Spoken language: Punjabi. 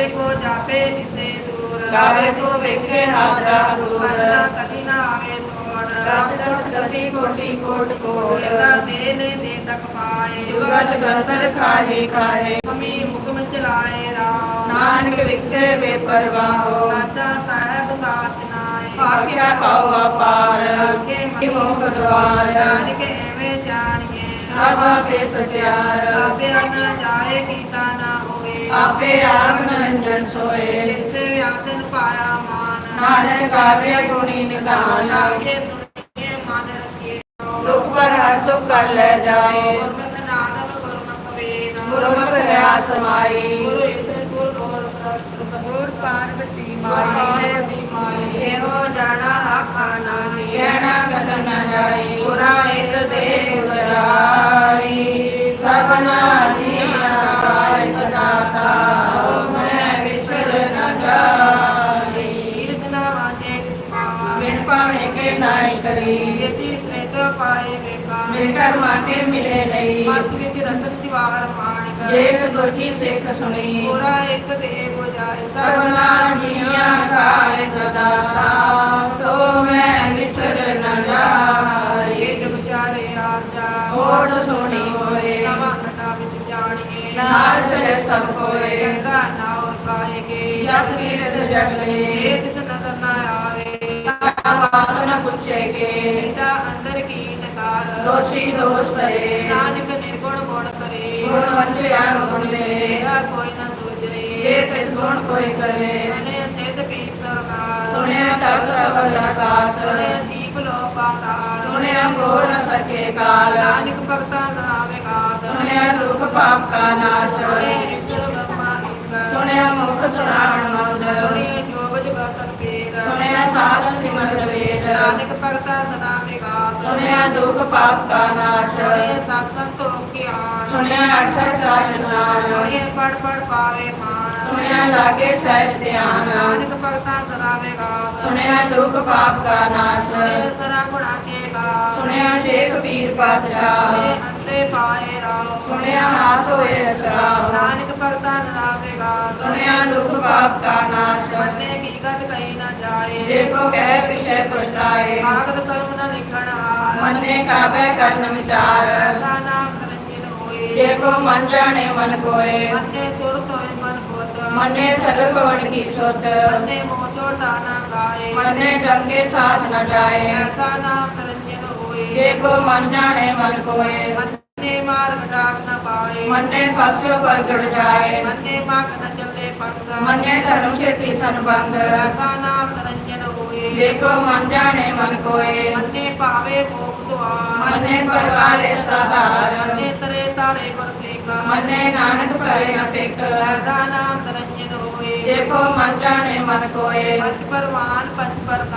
ਆਪੇ ਕੋ ਜਾਪੇ ਦਿਸੇ ਦੂਰ ਗਾਵੇ ਕੋ ਵੇਖੇ ਹਾਜ਼ਰਾ ਦੂਰ? ਕਦੀ ਨਾ ਆਵੇ ਤੋੜ। ਰਤ ਰਤ ਗਤੀ ਕੋਟੀ ਕੋਟ ਕੋਟ। ਇਹਦਾ ਦੇ ਲੈ ਦੇ ਤੱਕ ਪਾਏ। ਜੁਗਤ ਗੰਤਰ ਖਾਹੇ ਖਾਹੇ ਹਮੀ ਹੁਕਮ ਚਲਾਏ ਰਾਮ। ਨਾਨਕ ਵਿਖਸੇ ਬੇਪਰਵਾਹੋ ਸਾਚਾ ਸਾਹਿਬ ਸਾਚ ਨਾਏ। ਆਖਿਆ ਪਾਉ ਅਪਾਰ ਕੀ ਮੋਖ ਦਵਾਰ ਜਾਣ ਕੇ ਐਵੇਂ ਜਾਣੀਏ ਸਭ ਆਪੇ ਸਚਿਆਰ। ਆਪੇ ਨਾ ਜਾਏ ਕੀਤਾ ਨਾ ਹੋਏ। ਆਪੇ ਆਪ ਨਰੰਜਨ ਸੋਏ। ਜਿਸੇ ਵਿਆਦਨ ਪਾਇਆ ਮਾਨ ਨਾਨਕ ਆਵੇ ਗੁਣੀ ਨਿਧਾਨ। ਲਾਗੇ ਸੁਣੀਏ ਮਨ ਰੱਖੀਏ ਦੁਖ ਪਰ ਹਸੋ ਕਰ ਲੈ ਜਾਏ। ਗੁਰਮਤਿ ਨਾਦਨ ਗੁਰਮਤਿ ਵੇਦ। ਗੁਰਮੁਖ ਰਿਆ ਸਮਾਈ ਗੋਰ ਗੁਰ ਪਾਰਵਤੀ ਮਾਈ। ਉਜਾਈ ਸਭਨਾ ਦੀਆਂ ਕਾਇ ਦਾਤਾ ਸੋ ਮੈਂ ਵਿਸਰ ਨ ਜਾਈ ਕੀਰਤ ਨਾ ਵਾਜੇ ਤਿਸ ਪਾਵਾ ਮਿਲ ਪਾਣੇ ਕੇ ਨਾਈ ਕਰੀ ਯਤੀ ਸਨੇਹ ਪਾਏ ਵੇਖਾ ਮਿਲ ਕਰਮਾ ਕੇ ਮਿਲੇ ਲਈ ਮਤ ਵਿੱਚ ਰਤਨ ਦਿਵਾਰ ਮਾਣਕ ਜੇਤ ਗੁਰ ਕੀ ਸਿੱਖ ਸੁਣੀ ਪੁਰਾ ਇਕ ਦੇ ਬੁਝਾਏ ਸਭਨਾ ਨਾਲ ਚਲੇ ਸਭ ਕੋਏ ਗੰਗਾ ਨਾਉ ਕਾਹੇਗੇ ਜਸ ਕੀਰਤ ਜਗ ਲੈ ਤਿਸ ਨਦਰ ਨਾ ਆਵੇ ਬਾਤ ਨ ਪੁੱਛੇ ਕੇ। ਬੇਟਾ ਅੰਦਰ ਕੀ ਨਕਾਰ ਦੋਸ਼ੀ ਦੋਸ਼ ਕਰੇ ਨਾਨਕ ਨਿਰਗੁਣ ਗੁਣ ਕਰੇ। ਗੁਣ ਵੰਜਿਆ ਗੁਣ ਦੇ। ਮੇਰਾ ਕੋਈ ਨਾ ਸੂਝੇ ਜੇ ਤਿਸ ਗੁਣ ਕੋਈ ਕਰੇ। ਸੁਨੇ ਸਿਧ ਪੀਰ ਸਰਕਾਰ। ਸੁਣਿਆ ਤਖਤ ਅਵਲ ਆਕਾਸ। ਸੁਨੇ ਦੀਪ ਲੋਕ ਪਾਤਾਲ ਸੁਣਿਆ ਬੋਲ ਨ ਸਕੇ ਕਾਲ। ਨਾਨਕ ਭਗਤਾਂ ਸਲਾਮੇ ਗਾਤ ਸੁਣਿਆ ਦੁਖ ਪਾਪ ਕਾ ਨਾਸ਼। ਸੁਣਿਆ ਮੁਖ ਸਰਾਣ ਮੰਦ। ਸੁਣਿਆ ਸਾਧ ਸਿਮਰਤ ਵੇਦ। ਨਾਨਕ ਭਗਤਾਂ ਸਲਾਮੇ ਗਾਤ ਸੁਣਿਆ ਦੁਖ ਪਾਪ ਕਾ ਨਾਸ਼। ਸੁਨੇ ਸਤ ਸੰਤੋਖ ਕੀ ਆਣ ਸੁਣਿਆ ਅਠਸਠ ਕਾ ਇਸ਼ਨਾਨ ਸੁਨੇ ਪੜ ਪੜ ਪਾਵੇ ਮਾਨ ਸੁਣਿਆ ਲਾਗੇ ਸਹਿਜ ਧਿਆਨ। ਨਾਨਕ ਭਗਤਾਂ ਸਲਾਮੇ ਗਾਤ ਸੁਣਿਆ ਦੁਖ ਪਾਪ ਕਾ ਨਾਸ਼। ਸੁਨੇ ਸਰਾ ਗੁਣਾ ਕੇ ਗਾਤ ਸੁਣਿਆ ਸ਼ੇਖ ਪੀਰ ਪਾਤਸ਼ਾਹ। ਪਾਏ ਰਾਉ ਸੁਣਿਆ ਹਾਥ ਹੋਏ ਅਸਰਾਹ ਨਾਨਕ ਭਗਤਾਂ ਸਲਾਮੇ ਗਾਤ ਸੁਣਿਆ ਦੁਖ ਪਾਪ ਕਾ ਨਾਸ਼। ਮੰਨੇ ਕੀ ਗਤ ਕਹੀ ਨਾ ਜਾਏ। ਜੇ ਕੋ ਕਹਿ ਪਿਛੇ ਪਛਤਾਏ ਕਾਗਦ ਕਲਮ ਨਾ ਲਿਖਣ ਹਾਰ ਮੰਨੇ ਕਾਬੇ ਕਰਨ ਵਿਚਾਰ। ਐਸਾ ਨਾਮ ਕਰੰਜਨ ਹੋਏ। ਜੇ ਕੋ ਮਨ ਜਾਣੇ ਮਨ ਕੋਏ। ਮੰਨੇ ਸੁਰਤ ਹੋਏ ਮਨ ਬੁੱਧ ਮੰਨੇ ਸਗਲ ਭਵਨ ਕੀ ਸੁਧ। ਮੰਨੇ ਮੋਹ ਝੋਟਾ ਨਾ ਗਾਏ। ਮੰਨੇ ਗੰਗੇ ਸਾਥ ਨ ਜਾਏ। ਐਸਾ ਨਾਮ ਕਰੰਜਨ ਹੋਏ। ਜੇ ਕੋ ਮਨ ਜਾਣੇ ਮਨ ਕੋਏ। ਪਾਏ ਮੰਨੇ ਪਸਰੋ ਪ੍ਰਗਟ ਜਾਏ। ਮੰਨੇ ਮਗ ਨ ਚੱਲੇ ਪੰਥ ਮੰਨੇ ਧਰਮ ਛੇਤੀ ਸੰਬੰਧ ਐਸਾ ਨਾਮ ਕਰੰਜਨ ਹੋਏ। ਕੋ ਮਨ ਜਾਣੇ ਮਨ ਕੋਏ। ਮੰਨੇ ਭਾਵੇ ਮੋਖ ਦੁਆਰ। ਮੰਨੇ ਪਰਵਾਰੇ ਸਾਧਾਰ। ਮੰਨੇ ਤਰੇ ਤਾਰੇ ਗੁਰ ਸੇਖਾ ਮੰਨੇ ਨਾਨਕ ਭਰੇ ਨ ਟਿਕ ਐਸਾ ਨਾਮ ਕਰੰਜਨ ਹੋਏ। ਕੋ ਮਨ ਜਾਣੇ ਮਨ ਕੋਏ। ਪੰਜ ਪਰਵਾਨ ਪੰਜ ਪਰਦਾ